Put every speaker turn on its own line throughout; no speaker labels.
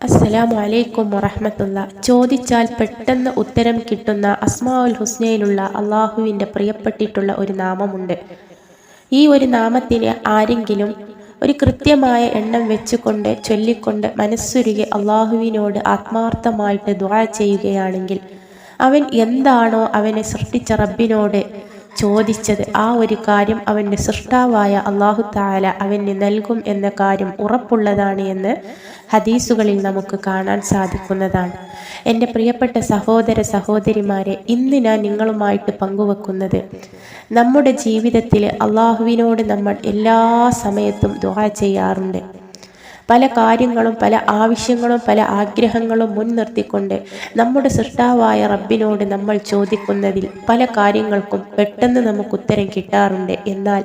അസ്സലാമു അലൈക്കും വറഹമത്തുള്ള. ചോദിച്ചാൽ പെട്ടെന്ന് ഉത്തരം കിട്ടുന്ന അസ്മാഉൽ ഹുസ്നയിലുള്ള അള്ളാഹുവിന്റെ പ്രിയപ്പെട്ടിട്ടുള്ള ഒരു നാമമുണ്ട്. ഈ ഒരു നാമത്തിന് ആരെങ്കിലും ഒരു കൃത്യമായ എണ്ണം വെച്ചുകൊണ്ട് ചൊല്ലിക്കൊണ്ട് മനസ്സുരുകെ അള്ളാഹുവിനോട് ആത്മാർത്ഥമായിട്ട് ദ്വാ ചെയ്യുകയാണെങ്കിൽ അവൻ എന്താണോ അവനെ സൃഷ്ടിച്ച റബ്ബിനോട് ചോദിച്ചത് ആ ഒരു കാര്യം അവന്റെ സൃഷ്ടാവായ അള്ളാഹു താല അവന് നൽകും എന്ന കാര്യം ഉറപ്പുള്ളതാണ് എന്ന് ഹദീസുകളിൽ നമുക്ക് കാണാൻ സാധിക്കുന്നതാണ്. എന്റെ പ്രിയപ്പെട്ട സഹോദര സഹോദരിമാരെ ഇന്ന് ഞാൻ നിങ്ങളുമായിട്ട് പങ്കുവെക്കുന്നത് നമ്മുടെ ജീവിതത്തിൽ അള്ളാഹുവിനോട് നമ്മൾ എല്ലാ സമയത്തും ദുഹ ചെയ്യാറുണ്ട്. പല കാര്യങ്ങളും പല ആവശ്യങ്ങളും പല ആഗ്രഹങ്ങളും മുൻനിർത്തിക്കൊണ്ട് നമ്മുടെ സൃഷ്ടാവായ റബ്ബിനോട് നമ്മൾ ചോദിക്കുന്നതിൽ പല കാര്യങ്ങൾക്കും പെട്ടെന്ന് നമുക്ക് ഉത്തരം കിട്ടാറുണ്ട്. എന്നാൽ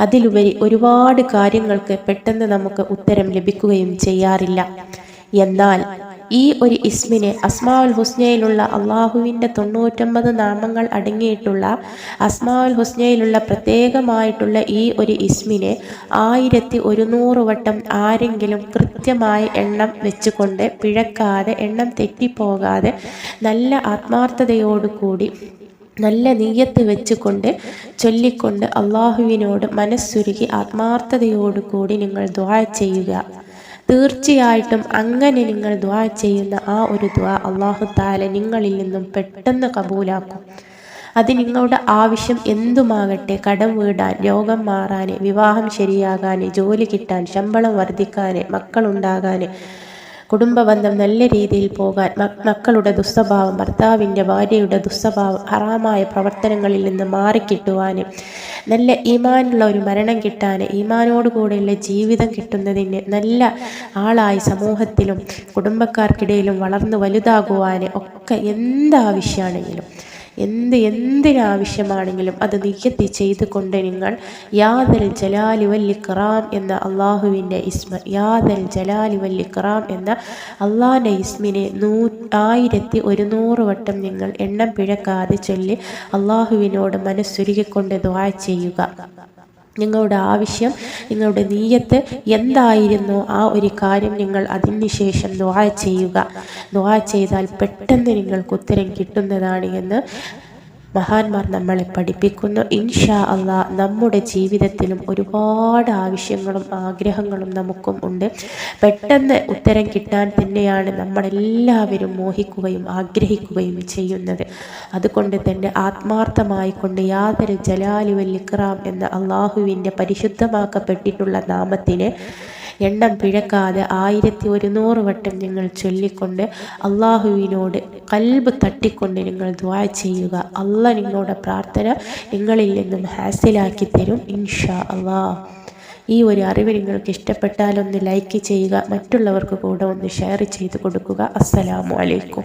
അതിലുപരി ഒരുപാട് കാര്യങ്ങൾക്ക് പെട്ടെന്ന് നമുക്ക് ഉത്തരം ലഭിക്കുകയും ചെയ്യാറില്ല. എന്നാൽ ഈ ഒരു ഇസ്മിനെ അസ്മാഉൽ ഹുസ്നയിലുള്ള അള്ളാഹുവിന്റെ തൊണ്ണൂറ്റൊമ്പത് നാമങ്ങൾ അടങ്ങിയിട്ടുള്ള അസ്മാഉൽ ഹുസ്നയിലുള്ള പ്രത്യേകമായിട്ടുള്ള ഈ ഒരു ഇസ്മിനെ ആയിരത്തി ഒരുന്നൂറ് വട്ടം ആരെങ്കിലും കൃത്യമായി എണ്ണം വെച്ചുകൊണ്ട് പിഴക്കാതെ എണ്ണം തെറ്റിപ്പോകാതെ നല്ല ആത്മാർത്ഥതയോടുകൂടി നല്ല നീയത്ത് വെച്ചുകൊണ്ട് ചൊല്ലിക്കൊണ്ട് അള്ളാഹുവിനോട് മനസ്സുരുകി ആത്മാർത്ഥതയോടുകൂടി നിങ്ങൾ ദ്വാ ചെയ്യുക. തീർച്ചയായിട്ടും അങ്ങനെ നിങ്ങൾ ദ്വാ ചെയ്യുന്ന ആ ഒരു ദ്വാ അള്ളാഹു താല നിങ്ങളിൽ നിന്നും പെട്ടെന്ന് കബൂലാക്കും. അത് നിങ്ങളുടെ ആവശ്യം എന്തുമാകട്ടെ കടം വീടാൻ രോഗം മാറാൻ വിവാഹം ശരിയാകാൻ ജോലി കിട്ടാൻ ശമ്പളം വർദ്ധിക്കാൻ മക്കളുണ്ടാകാൻ കുടുംബബന്ധം നല്ല രീതിയിൽ പോകാൻ മക്കളുടെ ദുസ്വഭാവം ഭർത്താവിന്റെ ഭാര്യയുടെ ദുസ്വഭാവം ഹറാമായ പ്രവർത്തനങ്ങളിൽ നിന്ന് മാറിക്കിട്ടുവാൻ നല്ല ഈമാനുള്ള ഒരു മരണം കിട്ടാൻ ഈമാനോട് കൂടെയുള്ള ജീവിതം കിട്ടുന്നതിന് നല്ല ആളായി സമൂഹത്തിലും കുടുംബക്കാർക്കിടയിലും വളർന്നു വലുതാകുവാൻ ഒക്കെ എന്താവശ്യമാണെങ്കിലും എന്ത് എന്തിനാവശ്യമാണെങ്കിലും അത് നിയത്തി ചെയ്തുകൊണ്ട് നിങ്ങൾ യാദൽ ജലാലി വല്ലിക്റാം എന്ന അള്ളാഹുവിന്റെ ഇസ്മ യാദൽ ജലാലി വല്ലിക്റാം എന്ന അള്ളാഹിന്റെ ഇസ്മിനെ നൂ ആയിരത്തി ഒരുന്നൂറ് വട്ടം നിങ്ങൾ എണ്ണം പിഴക്കാതെ ചൊല്ലി അള്ളാഹുവിനോട് മനസ്സുരുകിക്കൊണ്ട് ദ്വാ ചെയ്യുക. നിങ്ങളുടെ ആവശ്യം നിങ്ങളുടെ നീയത്ത് എന്തായിരുന്നു ആ ഒരു കാര്യം നിങ്ങൾ അതിനുശേഷം ദ്വാ ചെയ്യുക. ദ്വാ ചെയ്താൽ പെട്ടെന്ന് നിങ്ങൾക്ക് ഉത്തരം കിട്ടുന്നതാണ് എന്ന് മഹാന്മാർ നമ്മളെ പഠിപ്പിക്കുന്നു. ഇൻഷാ അള്ളാ നമ്മുടെ ജീവിതത്തിലും ഒരുപാട് ആവശ്യങ്ങളും ആഗ്രഹങ്ങളും നമുക്കും ഉണ്ട്. പെട്ടെന്ന് ഉത്തരം കിട്ടാൻ തന്നെയാണ് നമ്മളെല്ലാവരും മോഹിക്കുകയും ആഗ്രഹിക്കുകയും ചെയ്യുന്നത്. അതുകൊണ്ട് തന്നെ ആത്മാർത്ഥമായി കൊണ്ട് യാതൊരു ജലാലി വല്ലിക്റാം എന്ന അള്ളാഹുവിന്റെ പരിശുദ്ധമാക്കപ്പെട്ടിട്ടുള്ള നാമത്തിന് എണ്ണം പിഴക്കാതെ ആയിരത്തി ഒരുന്നൂറ് വട്ടം നിങ്ങൾ ചൊല്ലിക്കൊണ്ട് അള്ളാഹുവിനോട് കൽബ് തട്ടിക്കൊണ്ട് നിങ്ങൾ ദ്വാ ചെയ്യുക. അല്ല നിങ്ങളുടെ പ്രാർത്ഥന നിങ്ങളിൽ നിന്നും ഹാസിലാക്കി തരും ഇൻഷാ അള്ളാഹ്. ഈ ഒരു അറിവ് നിങ്ങൾക്ക് ഇഷ്ടപ്പെട്ടാൽ ഒന്ന് ലൈക്ക് ചെയ്യുക. മറ്റുള്ളവർക്ക് കൂടെ ഒന്ന് ഷെയർ ചെയ്ത് കൊടുക്കുക. അസ്സലാമു അലൈക്കും.